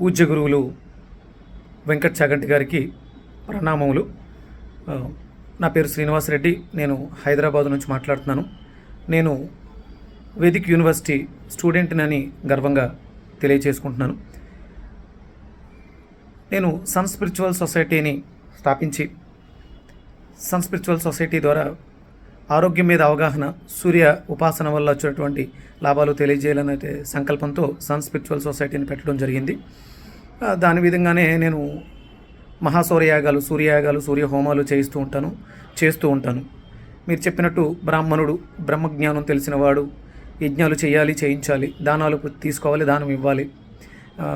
పూజ్య గురువులు వెంకట్ చాగంటి గారికి ప్రణామములు. నా పేరు శ్రీనివాసరెడ్డి నేను హైదరాబాద్ నుంచి మాట్లాడుతున్నాను. నేను వేదిక్ యూనివర్సిటీ స్టూడెంట్నని గర్వంగా తెలియచేసుకుంటున్నాను. నేను సన్ స్పిరిచువల్ సొసైటీని స్థాపించి సన్ స్పిరిచువల్ సొసైటీ ద్వారా ఆరోగ్యం మీద అవగాహన సూర్య ఉపాసన వల్ల వచ్చినటువంటి లాభాలు తెలియజేయాలనే సంకల్పంతో సన్ స్పిరిచువల్ సొసైటీని పెట్టడం జరిగింది. దాని విధంగానే నేను మహాసూర్యయాగాలు సూర్యయాగాలు సూర్య హోమాలు చేయిస్తూ ఉంటాను చేస్తూ ఉంటాను. మీరు చెప్పినట్టు బ్రాహ్మణుడు బ్రహ్మజ్ఞానం తెలిసినవాడు యజ్ఞాలు చేయాలి చేయించాలి దానాలు తీసుకోవాలి దానం ఇవ్వాలి.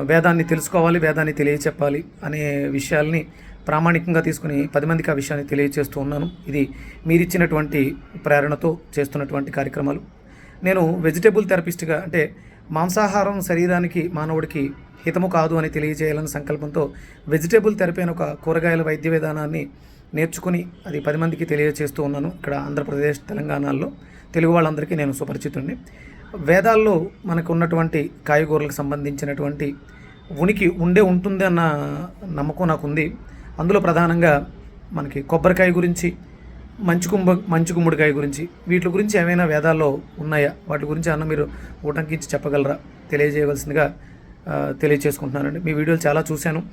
వేదాన్ని తెలుసుకోవాలి వేదాన్ని తెలియచెప్పాలి అనే విషయాల్ని ప్రామాణికంగా తీసుకుని పది మందికి ఆ విషయాన్ని తెలియచేస్తూ ఉన్నాను. ఇది మీరిచ్చినటువంటి ప్రేరణతో చేస్తున్నటువంటి కార్యక్రమాలు. నేను వెజిటేబుల్ థెరపిస్ట్గా అంటే మాంసాహారం శరీరానికి మానవుడికి హితము కాదు అని తెలియజేయాలని సంకల్పంతో వెజిటేబుల్ థెరపీ అనే ఒక కూరగాయల వైద్య విధానాన్ని నేర్చుకుని అది పది మందికి తెలియజేస్తూ ఉన్నాను. ఇక్కడ ఆంధ్రప్రదేశ్ తెలంగాణలో తెలుగు వాళ్ళందరికీ నేను సుపరిచితుడిని వేదాల్లో మనకు ఉన్నటువంటి కాయగూరలకు సంబంధించినటువంటి ఉనికి ఉండే ఉంటుంది అన్న నమ్మకం నాకుంది. అందులో ప్రధానంగా మనకి కొబ్బరికాయ గురించి మంచు కుంభ మంచు గుమ్మడికాయ గురించి వీటి గురించి ఏమైనా వేదాల్లో ఉన్నాయా? వాటి గురించి అన్న మీరు ఊటంకించి చెప్పగలరా? తెలియజేయవలసిందిగా తెలియచేసుకుంటున్నానండి. మీ వీడియోలు చాలా చూశాను.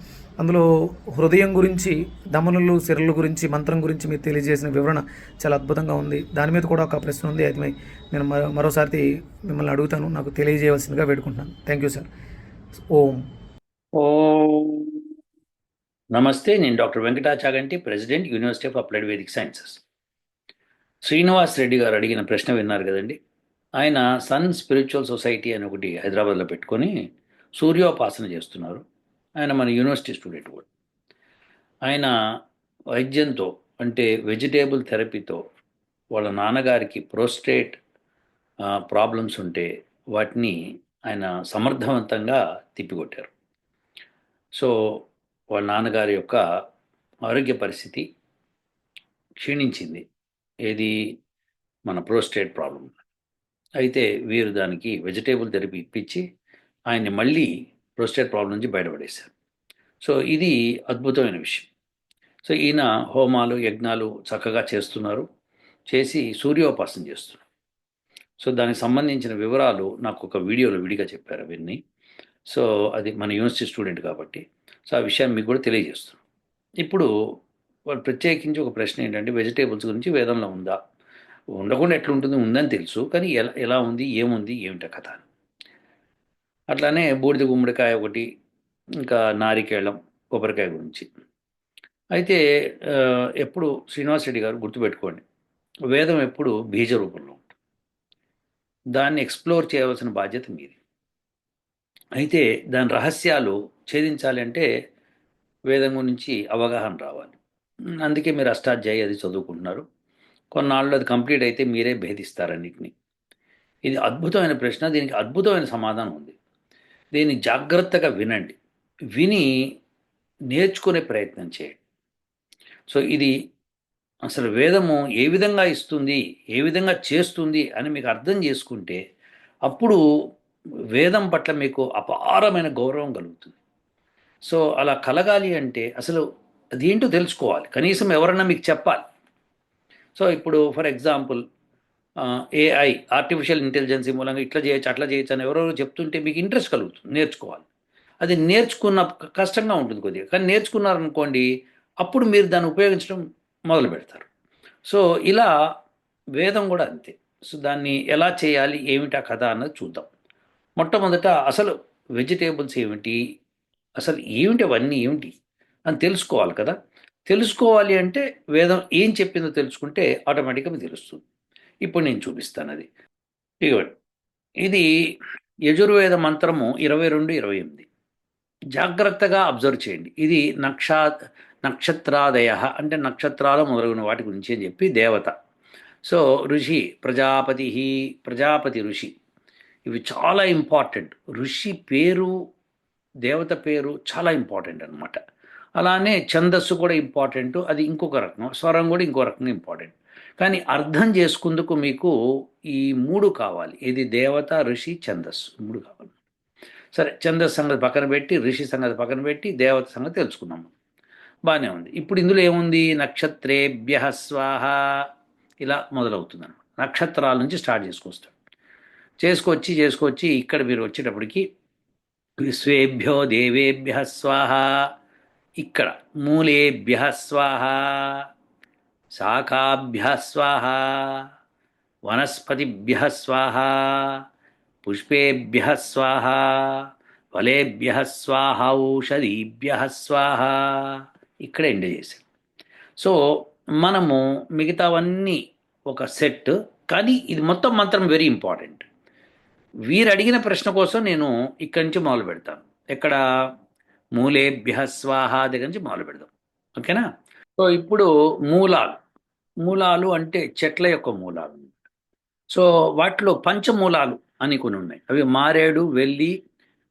అందులో హృదయం గురించి దమనులు సిరలు గురించి మంత్రం గురించి మీరు తెలియజేసిన వివరణ చాలా అద్భుతంగా ఉంది. దాని మీద కూడా ఒక ప్రశ్న ఉంది. అది నేను మరోసారి మిమ్మల్ని అడుగుతాను. నాకు తెలియజేయవలసిందిగా వేడుకుంటున్నాను. Thank you sir. ఓం. ఓం. నమస్తే నేను doctor Venkatachaganti president university of applied Vedic sciences. Srinivas Reddy garu అడిగిన ప్రశ్న విన్నారు కదండి. ఆయన సన్ స్పిరిచువల్ సొసైటీ అని ఒకటి హైదరాబాద్లో పెట్టుకొని సూర్యోపాసన చేస్తున్నారు. ఆయన మన యూనివర్సిటీ స్టూడెంట్ కూడా. ఆయన వైద్యంతో అంటే వెజిటేబుల్ థెరపీతో వాళ్ళ నాన్నగారికి ప్రోస్టేట్ ప్రాబ్లమ్స్ ఉంటే వాటిని ఆయన సమర్థవంతంగా తిప్పికొట్టారు. సో వాళ్ళ నాన్నగారి యొక్క ఆరోగ్య పరిస్థితి క్షీణించింది. ఏది? మన ప్రోస్టేట్ ప్రాబ్లం. అయితే వీరు దానికి వెజిటేబుల్ థెరపీ ఇప్పించి ఆయన్ని మళ్ళీ ప్రోస్టేట్ ప్రాబ్లం నుంచి బయటపడేశారు. సో ఇది అద్భుతమైన విషయం. సో ఈయన హోమాలు యజ్ఞాలు చక్కగా చేస్తున్నారు. చేసి సూర్యోపాసన చేస్తున్నారు. సో దానికి సంబంధించిన వివరాలు నాకు ఒక వీడియోలో విడిగా చెప్పారు అవన్నీ సో అది మన యూనివర్సిటీ స్టూడెంట్ కాబట్టి. సో ఆ విషయాన్ని మీకు కూడా తెలియజేస్తున్నాం. ఇప్పుడు వాళ్ళు ప్రత్యేకించి ఒక ప్రశ్న ఏంటంటే వెజిటేబుల్స్ గురించి వేదంలో ఉందా? ఉండకుండా ఎట్లుంటుంది? ఉందని తెలుసు. కానీ ఎలా ఎలా ఉంది? ఏముంది? ఏమిటా కథ అని. అట్లానే బూడిద గుమ్మడికాయ ఒకటి ఇంకా నారికేళం కొబ్బరికాయ గురించి. అయితే ఎప్పుడు శ్రీనివాస్ రెడ్డి గారు గుర్తుపెట్టుకోండి వేదం ఎప్పుడు బీజ రూపంలో ఉంటుంది. దాన్ని ఎక్స్ప్లోర్ చేయవలసిన బాధ్యత మీది. అయితే దాని రహస్యాలు ఛేదించాలంటే వేదం గురించి అవగాహన రావాలి. అందుకే మీరు అష్టాధ్యాయి అది చదువుకుంటున్నారు. కొన్నాళ్ళు అది కంప్లీట్ అయితే మీరే భేదిస్తారు ఇది అద్భుతమైన ప్రశ్న దీనికి అద్భుతమైన సమాధానం ఉంది. దీన్ని జాగ్రత్తగా వినండి. విని నేర్చుకునే ప్రయత్నం చేయండి. సో ఇది అసలు వేదము ఏ విధంగా ఇస్తుంది ఏ విధంగా చేస్తుంది అని మీకు అర్థం చేసుకుంటే అప్పుడు వేదం పట్ల మీకు అపారమైన గౌరవం కలుగుతుంది. సో అలా కలగాలి అంటే అసలు అదేంటో తెలుసుకోవాలి. కనీసం ఎవరన్నా మీకు చెప్పాలి. సో ఇప్పుడు for example AI artificial intelligence మూలంగా ఇట్లా చేయొచ్చు అట్లా చేయొచ్చు అని ఎవరెవరు చెప్తుంటే మీకు ఇంట్రెస్ట్ కలుగుతుంది నేర్చుకోవాలి. అది నేర్చుకున్న కష్టంగా ఉంటుంది కొద్దిగా. కానీ నేర్చుకున్నారనుకోండి అప్పుడు మీరు దాన్ని ఉపయోగించడం మొదలు పెడతారు. సో ఇలా వేదం కూడా అంతే. సో దాన్ని ఎలా చేయాలి ఏమిటా కథ అన్నది చూద్దాం. మొట్టమొదట అసలు వెజిటేబుల్స్ ఏమిటి? అసలు ఏమిటి అవన్నీ ఏమిటి? అని తెలుసుకోవాలి కదా. తెలుసుకోవాలి అంటే వేదం ఏం చెప్పిందో తెలుసుకుంటే ఆటోమేటిక్గా తెలుస్తుంది. ఇప్పుడు నేను చూపిస్తాను అది. ఇదిగోండి. ఇది యజుర్వేద మంత్రము ఇరవై రెండు ఇరవై ఎనిమిది. జాగ్రత్తగా అబ్జర్వ్ చేయండి. ఇది నక్షా నక్షత్రాదయ అంటే నక్షత్రాలు మొదలగున వాటి గురించి అని చెప్పి దేవత. సో ఋషి ప్రజాపతి ప్రజాపతి ఋషి. ఇవి చాలా ఇంపార్టెంట్. ఋషి పేరు దేవత పేరు చాలా ఇంపార్టెంట్ అన్నమాట. అలానే ఛందస్సు కూడా ఇంపార్టెంట్ అది ఇంకొక రకం స్వరం కూడా ఇంకో రకంగా ఇంపార్టెంట్. కానీ అర్థం చేసుకుందుకు మీకు ఈ మూడు కావాలి. ఇది దేవత ఋషి ఛందస్సు మూడు కావాలి. సరే చంద్ర సంగతి పక్కన పెట్టి ఋషి సంగతి పక్కన పెట్టి దేవత సంగతి తెలుసుకున్నాము బాగానే ఉంది. ఇప్పుడు ఇందులో ఏముంది? నక్షత్రేభ్య స్వాహ. ఇలా మొదలవుతుంది అనమాట నక్షత్రాల నుంచి స్టార్ట్ చేసుకొస్తాడు. చేసుకొచ్చి చేసుకొచ్చి ఇక్కడ మీరు వచ్చేటప్పటికి విశ్వేభ్యో దేవేభ్య స్వాహ. ఇక్కడ మూలేభ్య స్వాహ. శాఖాభ్య స్వాహ. వనస్పతిభ్య స్వాహ. పుష్పేభ్య స్వాహ. ఫలేభ్య స్వాహ. ఔషధీభ్య స్వాహ. ఇక్కడ ఎండ్ చేశాం సో మనము మిగతావన్నీ ఒక సెట్ కానీ ఇది మొత్తం మంత్రం వెరీ ఇంపార్టెంట్. వీరు అడిగిన ప్రశ్న కోసం నేను ఇక్కడి నుంచి మొదలు పెడతాను. ఇక్కడ మూలేభ్య స్వాహ దగ్గర నుంచి మొదలు పెడదాం. ఓకేనా? సో ఇప్పుడు మూలాలు. మూలాలు అంటే చెట్ల యొక్క మూలాలు సో వాటిలో పంచమూలాలు అని కొన్ని ఉన్నాయి. అవి మారేడు వెల్లి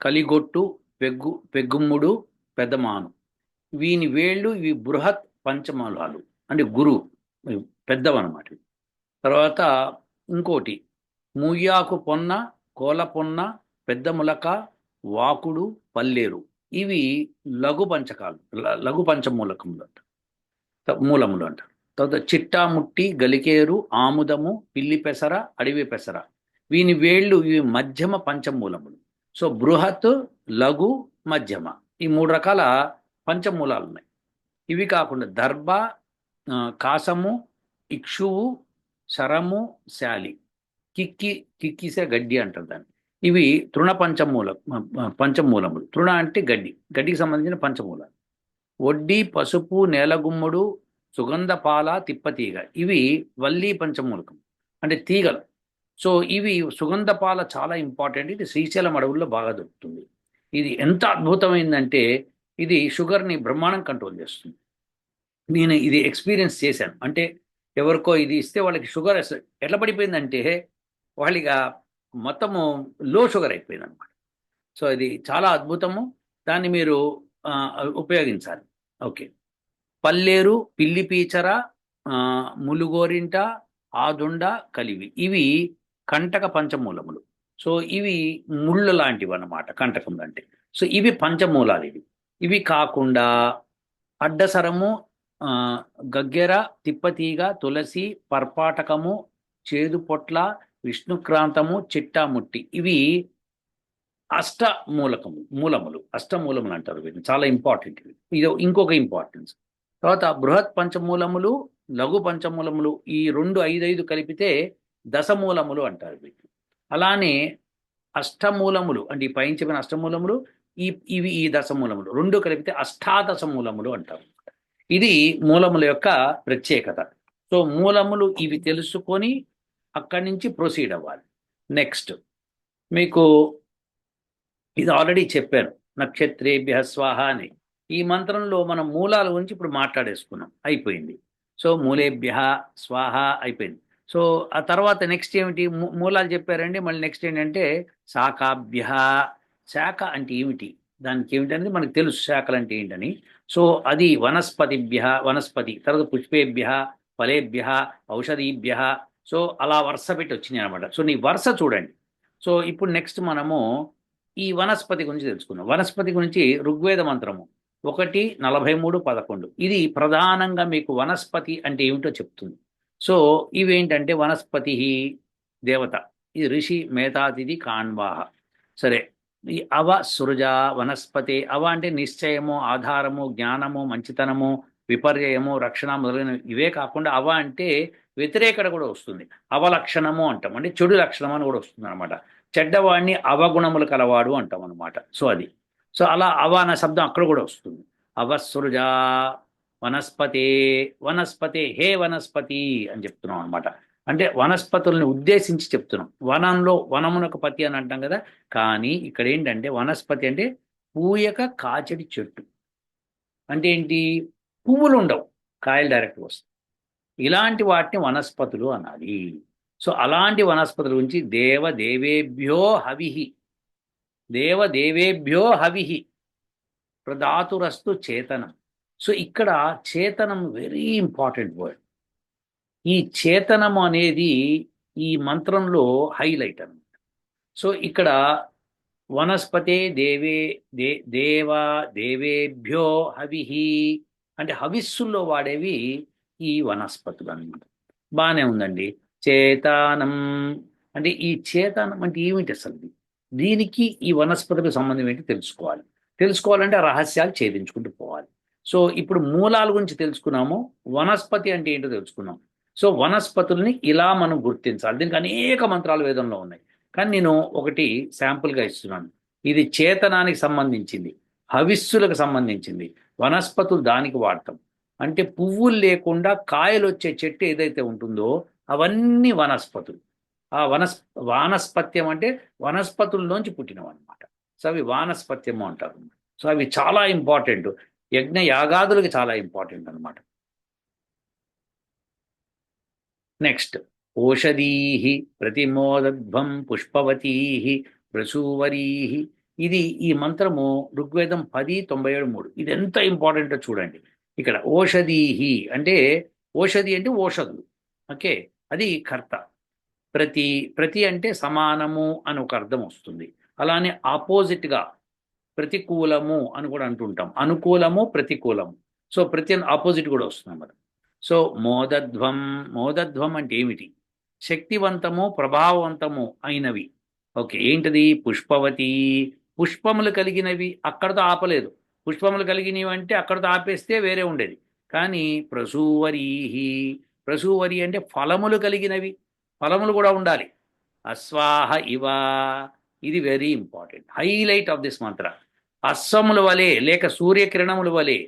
కలిగొట్టు పెగ్గు పెగ్గుమ్ముడు పెద్దమాను. వీని వేళ్ళు ఇవి బృహత్ పంచమూలాలు. అంటే గురువు పెద్దవన్నమాట తర్వాత ఇంకోటి ముయ్యాకు పొన్న కోలపొన్న పెద్దములక పెద్ద ములక వాకుడు పల్లేరు. ఇవి లఘు పంచకాలు లఘు పంచమూలకములు అంట మూలములు అంటారు తర్వాత చిట్టాముట్టి గలికేరు ఆముదము పిల్లి పెసర అడవి పెసర. వీని వేళ్ళు ఇవి మధ్యమ పంచమూలములు. సో బృహత్ లఘు మధ్యమ. ఈ మూడు రకాల పంచమూలాలు ఉన్నాయి ఇవి కాకుండా దర్భ కాసము ఇక్షువు శరము శాలి. కిక్కి కిక్కిసే గడ్డి అంటారు దాన్ని. ఇవి తృణ పంచమూల పంచమూలములు. తృణ అంటే గడ్డి. గడ్డికి సంబంధించిన పంచమూలాలు. వడ్డీ పసుపు నేలగుమ్ముడు సుగంధ పాల తిప్పతీగ. ఇవి వల్లీ పంచమూలకం. అంటే తీగలు. సో ఇవి సుగంధ పాల చాలా ఇంపార్టెంట్. ఇది శ్రీశైలం అడవుల్లో బాగా దొరుకుతుంది. ఇది ఎంత అద్భుతమైందంటే ఇది షుగర్ని బ్రహ్మాండం కంట్రోల్ చేస్తుంది. నేను ఇది ఎక్స్పీరియన్స్ చేశాను. అంటే ఎవరికో ఇది ఇస్తే వాళ్ళకి షుగర్ ఎట్లా పడిపోయిందంటే వాళ్ళకి మొత్తము లో షుగర్ అయిపోయింది అనమాట సో ఇది చాలా అద్భుతము. దాన్ని మీరు ఉపయోగించాలి. ఓకే. పల్లేరు పిల్లి పీచర ములుగోరింట ఆదుండ కలివి. ఇవి కంటక పంచమూలములు. సో ఇవి ముళ్ళు లాంటివి అన్నమాట కంటకములు అంటే. సో ఇవి పంచమూలాలు ఇవి. ఇవి కాకుండా అడ్డసరము గగ్గెర తిప్పతీగ తులసి పర్పాటకము చేదు పొట్ల విష్ణుక్రాంతము చిట్టాముట్టి. ఇవి అష్ట మూలకము మూలములు. అష్టమూలములు అంటారు వీటిని. చాలా ఇంపార్టెంట్ ఇవి. ఇది ఇంకొక ఇంపార్టెన్స్ తర్వాత బృహత్ పంచమూలములు లఘు పంచమూలములు ఈ రెండు ఐదు ఐదు కలిపితే దశమూలములు అంటారు వీటిని. అలానే అష్టమూలములు అంటే ఈ పైన చెప్పిన అష్టమూలములు ఈ ఇవి ఈ దశమూలములు. రెండు కలిపితే అష్టాదశ మూలములు అంటారు. ఇది మూలముల యొక్క ప్రత్యేకత. సో మూలములు ఇవి తెలుసుకొని అక్కడి నుంచి ప్రొసీడ్ అవ్వాలి. నెక్స్ట్ మీకు ఇది ఆల్రెడీ చెప్పాను. నక్షత్రేభ్య స్వాహ అని. ఈ మంత్రంలో మనం మూలాల గురించి ఇప్పుడు మాట్లాడేసుకున్నాం. అయిపోయింది. సో మూలేభ్య స్వాహ అయిపోయింది. సో ఆ తర్వాత నెక్స్ట్ ఏమిటి? మూ- మూలాలు చెప్పారండి. మళ్ళీ నెక్స్ట్ ఏంటంటే శాఖాభ్య. శాఖ అంటే ఏమిటి? దానికి ఏమిటనేది మనకు తెలుసు. శాఖలు అంటే ఏంటని. సో అది వనస్పతిభ్య వనస్పతి. తర్వాత పుష్పేభ్య ఫలేభ్య ఔషధీభ్య సో అలా వరుస పెట్టి వచ్చినాయి అనమాట సో నీ వరుస చూడండి. సో ఇప్పుడు నెక్స్ట్ మనము ఈ వనస్పతి గురించి తెలుసుకుందాం. వనస్పతి గురించి ఋగ్వేద మంత్రము ఒకటి నలభై మూడు పదకొండు. ఇది ప్రధానంగా మీకు వనస్పతి అంటే ఏమిటో చెప్తుంది. సో ఇవేంటంటే వనస్పతి దేవత. ఇది ఋషి మేధాతిథి కాన్వాహ సరే ఈ అవ సృజ వనస్పతి అవ అంటే నిశ్చయము ఆధారము జ్ఞానము మంచితనము విపర్యయము రక్షణ మొదలైన ఇవే కాకుండా అవ అంటే వ్యతిరేకత కూడా వస్తుంది. అవలక్షణము అంటాం. అంటే చెడు లక్షణం అని కూడా వస్తుంది అనమాట చెడ్డవాడిని అవగుణములు కలవాడు అంటాం అనమాట సో అది. సో అలా అవ అనే శబ్దం అక్కడ కూడా వస్తుంది. అవసృజ వనస్పతే వనస్పతే హే వనస్పతి అని చెప్తున్నాం అనమాట అంటే వనస్పతుల్ని ఉద్దేశించి చెప్తున్నాం. వనంలో వనమునకు పతి అని అంటాం కదా. కానీ ఇక్కడ ఏంటంటే వనస్పతి అంటే పూయక కాచడి చెట్టు. అంటే ఏంటి? పువ్వులు ఉండవు కాయలు డైరెక్ట్ వస్తాయి. ఇలాంటి వాటిని వనస్పతులు అనాలి. సో అలాంటి వనస్పతుల గురించి దేవ దేవేభ్యో హవిహి దేవ దేవేభ్యో హవిహి ప్రదాతురస్తు చేతనం. సో ఇక్కడ చేతనం వెరీ ఇంపార్టెంట్ వర్డ్. ఈ చేతనం అనేది ఈ మంత్రంలో హైలైట్ అనమాట సో ఇక్కడ వనస్పతే దేవే దే దేవ దేవేభ్యో హవిహి అంటే హవిస్సుల్లో వాడేవి ఈ వనస్పతులు అన్నమాట. బాగానే ఉందండి. చేతానం. అంటే ఈ చేతనం అంటే ఏమిటి అసలు? దీనికి ఈ వనస్పతులకు సంబంధం ఏంటి తెలుసుకోవాలి. తెలుసుకోవాలంటే ఆ రహస్యాలు ఛేదించుకుంటూ పోవాలి. సో ఇప్పుడు మూలాల గురించి తెలుసుకున్నాము. వనస్పతి అంటే ఏంటో తెలుసుకున్నాం. సో వనస్పతుల్ని ఇలా మనం గుర్తించాలి. దీనికి అనేక మంత్రాలు వేదంలో ఉన్నాయి. కానీ నేను ఒకటి శాంపుల్గా ఇస్తున్నాను. ఇది చేతనానికి సంబంధించింది. హవిస్సులకు సంబంధించింది. వనస్పతులు దానికి వాడతాం. అంటే పువ్వులు లేకుండా కాయలు వచ్చే చెట్టు ఏదైతే ఉంటుందో అవన్నీ వనస్పతులు. ఆ వనస్ వానస్పత్యం అంటే వనస్పతుల్లోంచి పుట్టినవి అనమాట సో అవి వానస్పత్యము అంటారు. సో అవి చాలా ఇంపార్టెంట్. యజ్ఞ యాగాదులకి చాలా ఇంపార్టెంట్ అనమాట నెక్స్ట్. ఓషధీ ప్రతిమోదధ్వం పుష్పవతీ ప్రసూవరీ ఇది ఈ మంత్రము ఋగ్వేదం పది తొంభై ఏడు మూడు. ఇది ఎంత ఇంపార్టెంటో చూడండి. ఇక్కడ ఓషధీహి అంటే ఓషధి అంటే ఓషధులు. ఓకే? అది కర్త. ప్రతి ప్రతి అంటే సమానము అని ఒక అర్థం వస్తుంది. అలానే ఆపోజిట్గా ప్రతికూలము అని కూడా అంటుంటాం. అనుకూలము ప్రతికూలము. సో ప్రతి ఆపోజిట్ కూడా వస్తుంది అన్నమాట. సో మోదధ్వం మోదధ్వం అంటే ఏమిటి? శక్తివంతము ప్రభావవంతము అయినవి. ఓకే ఏంటిది? పుష్పవతి. పుష్పములు కలిగినవి అక్కడతో ఆపలేదు. పుష్పములు కలిగినవి అంటే అక్కడతో ఆపేస్తే వేరే ఉండేది. కానీ ప్రసూవరీహి ప్రసూవరి అంటే ఫలములు కలిగినవి. ఫలములు కూడా ఉండాలి. అస్వాహ ఇవ. ఇది very important highlight of this mantra అశ్వముల వలె లేక సూర్యకిరణముల వలె.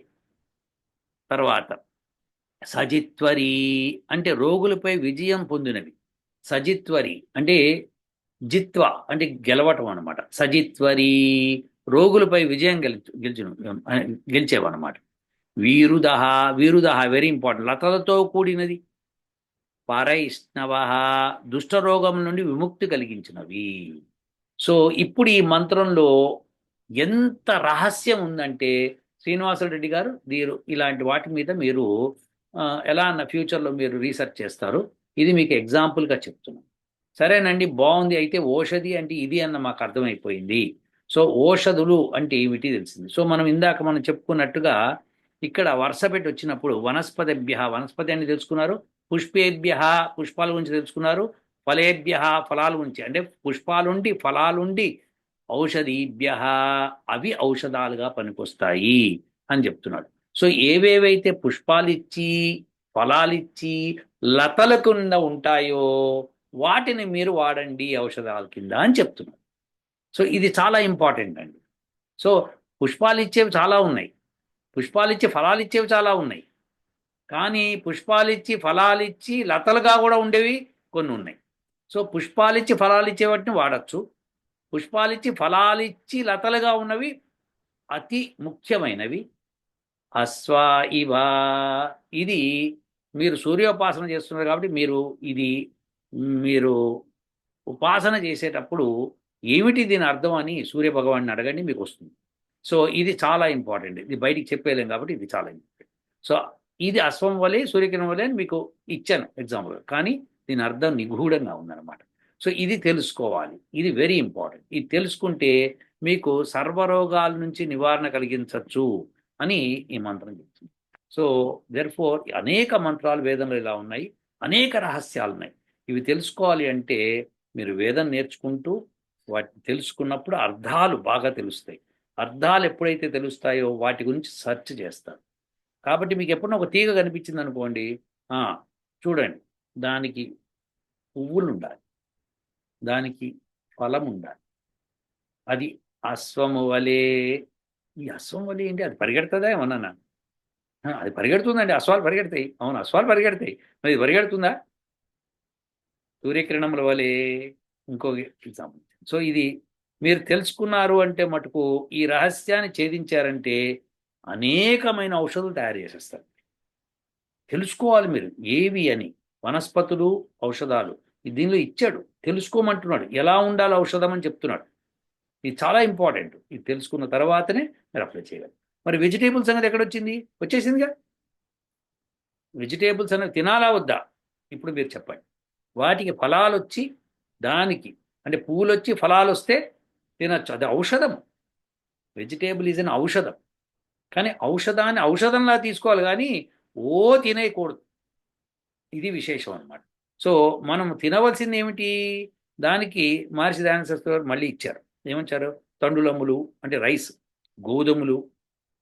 తర్వాత సజిత్వరి అంటే రోగులపై విజయం పొందినవి. సజిత్వరి అంటే జిత్వ అంటే గెలవటం అనమాట సజిత్వరి రోగులపై విజయం గెలిచి గెలిచిన గెలిచేవన్నమాట. వీరుదహ వీరుదహ వెరీ ఇంపార్టెంట్ లతలతో కూడినది. పరైష్ణవ దుష్టరోగం నుండి విముక్తి కలిగించినవి. సో ఇప్పుడు ఈ మంత్రంలో ఎంత రహస్యం ఉందంటే శ్రీనివాసరెడ్డి గారు మీరు ఇలాంటి వాటి మీద మీరు ఎలా అన్న ఫ్యూచర్లో మీరు రీసెర్చ్ చేస్తారు. ఇది మీకు ఎగ్జాంపుల్గా చెప్తున్నాను. సరేనండి బాగుంది. అయితే ఓషధి అంటే ఇది అన్న మాకు అర్థమైపోయింది. సో ఓషధులు అంటే ఏమిటి తెలిసింది. సో మనం ఇందాక మనం చెప్పుకున్నట్టుగా ఇక్కడ వరుస పెట్టి వచ్చినప్పుడు వనస్పతిభ్య వనస్పతి అని తెలుసుకున్నారు పుష్పేభ్య పుష్పాల గురించి తెలుసుకున్నారు ఫలేభ్య ఫలాల గురించి. అంటే పుష్పాలుండి ఫలాలుండి ఔషధీభ్య అవి ఔషధాలుగా పనికొస్తాయి అని చెప్తున్నాడు. సో ఏవేవైతే పుష్పాలిచ్చి ఫలాలిచ్చి లతల కింద ఉంటాయో వాటిని మీరు వాడండి ఔషధాల కింద అని చెప్తున్నాడు. సో ఇది చాలా ఇంపార్టెంట్ అండి. సో పుష్పాలు ఇచ్చేవి చాలా ఉన్నాయి. పుష్పాలు ఇచ్చి ఫలాలు ఇచ్చేవి చాలా ఉన్నాయి. కానీ పుష్పాలు ఇచ్చి ఫలాలు ఇచ్చి లతలుగా కూడా ఉండేవి కొన్ని ఉన్నాయి. సో పుష్పాలు ఇచ్చి ఫలాలు ఇచ్చే వాటిని వాడచ్చు. ఫలాలు ఇచ్చి లతలుగా ఉన్నవి అతి ముఖ్యమైనవి. అశ్వ ఇవ. ఇది మీరు సూర్యోపాసన చేస్తున్నారు కాబట్టి మీరు ఇది మీరు ఉపాసన చేసేటప్పుడు ఏమిటి దీని అర్థం అని సూర్య భగవాన్ని అడగండి మీకు వస్తుంది. సో ఇది చాలా ఇంపార్టెంట్. ఇది బయటికి చెప్పేలేం కాబట్టి ఇది చాలా ఇంపార్టెంట్. సో ఇది అశ్వం వలె సూర్యకిరణం వలె అని మీకు ఇచ్చాను ఎగ్జాంపుల్. కానీ దీని అర్థం నిగూఢంగా ఉందన్నమాట. సో ఇది తెలుసుకోవాలి. ఇది వెరీ ఇంపార్టెంట్. ఇది తెలుసుకుంటే మీకు సర్వరోగాల నుంచి నివారణ కలిగించవచ్చు అని ఈ మంత్రం చెప్తుంది. సో దెర్ ఫోర్ అనేక మంత్రాలు వేదంలో ఇలా ఉన్నాయి. అనేక రహస్యాలు ఉన్నాయి ఇవి తెలుసుకోవాలి అంటే మీరు వేదం నేర్చుకుంటూ వాటిని తెలుసుకున్నప్పుడు అర్థాలు బాగా తెలుస్తాయి. అర్థాలు ఎప్పుడైతే తెలుస్తాయో వాటి గురించి సెర్చ్ చేస్తారు. కాబట్టి మీకు ఎప్పుడైనా ఒక తీగ కనిపించింది అనుకోండి చూడండి. దానికి పువ్వులు ఉండాలి దానికి ఫలం ఉండాలి అది అశ్వము వలే ఈ అశ్వం వలె ఏంటి? అది పరిగెడుతుందా ఏమన్నా ఆ, అది పరిగెడుతుందండి. అశ్వాలు పరిగెడతాయి. అవును అశ్వాలు పరిగెడతాయి. మరి ఇది పరిగెడుతుందా? సూర్యకిరణముల వలె ఇంకో ఎగ్జాంపుల్. సో ఇది మీరు తెలుసుకున్నారు అంటే మటుకు ఈ రహస్యాన్ని ఛేదించారంటే అనేకమైన ఔషధాలు తయారు చేసేస్తారు. తెలుసుకోవాలి మీరు ఏవి అని. వనస్పతులు ఔషధాలు. దీనిలో ఇచ్చాడు. తెలుసుకోమంటున్నాడు. ఎలా ఉండాలి ఔషధం అని చెప్తున్నాడు. ఇది చాలా ఇంపార్టెంట్. ఇది తెలుసుకున్న తర్వాతనే మీరు అప్లై చేయాలి. మరి వెజిటేబుల్స్ అనేది ఎక్కడొచ్చింది? వచ్చేసిందిగా? వెజిటేబుల్స్ అనేది తినాలా వద్దా? ఇప్పుడు మీరు చెప్పండి. వాటికి ఫలాలు వచ్చి దానికి అంటే పువ్వులు వచ్చి ఫలాలు వస్తే తినచ్చు. అది ఔషధం. వెజిటేబుల్ ఈజ్ అన్ ఔషధం. కానీ ఔషధాన్ని ఔషధంలా తీసుకోవాలి కానీ ఓ తినేయకూడదు. ఇది విశేషం అన్నమాట. సో మనం తినవలసింది ఏమిటి దానికి మహర్షి దయానంద మళ్ళీ ఇచ్చారు. ఏమంటారు తండులములు అంటే రైస్ గోధుమలు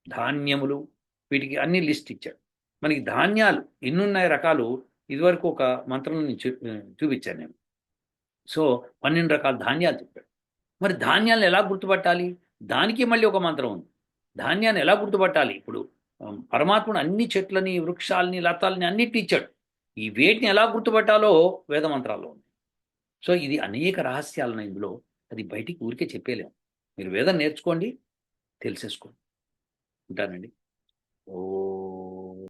ధాన్యములు వీటికి అన్ని లిస్ట్ ఇచ్చాడు. మనకి ధాన్యాలు ఎన్నున్నాయి రకాలు ఇదివరకు ఒక మంత్రం నుంచి చూ- చూపించాను నేను. సో పన్నెండు రకాల ధాన్యాలు చెప్పాడు. మరి ధాన్యాలను ఎలా గుర్తుపట్టాలి? దానికి మళ్ళీ ఒక మంత్రం ఉంది. ధాన్యాన్ని ఎలా గుర్తుపట్టాలి? ఇప్పుడు పరమాత్ముడు అన్ని చెట్లని వృక్షాలని లతాలని అన్నిటిని ఇచ్చాడు. ఈ వేటిని ఎలా గుర్తుపట్టాలో వేద మంత్రాల్లో ఉంది. సో ఇది అనేక రహస్యాలను ఇందులో అది బయటికి ఊరికే చెప్పేలేము మీరు వేదం నేర్చుకోండి తెలిసేసుకోండి. ఉంటానండి. ఓ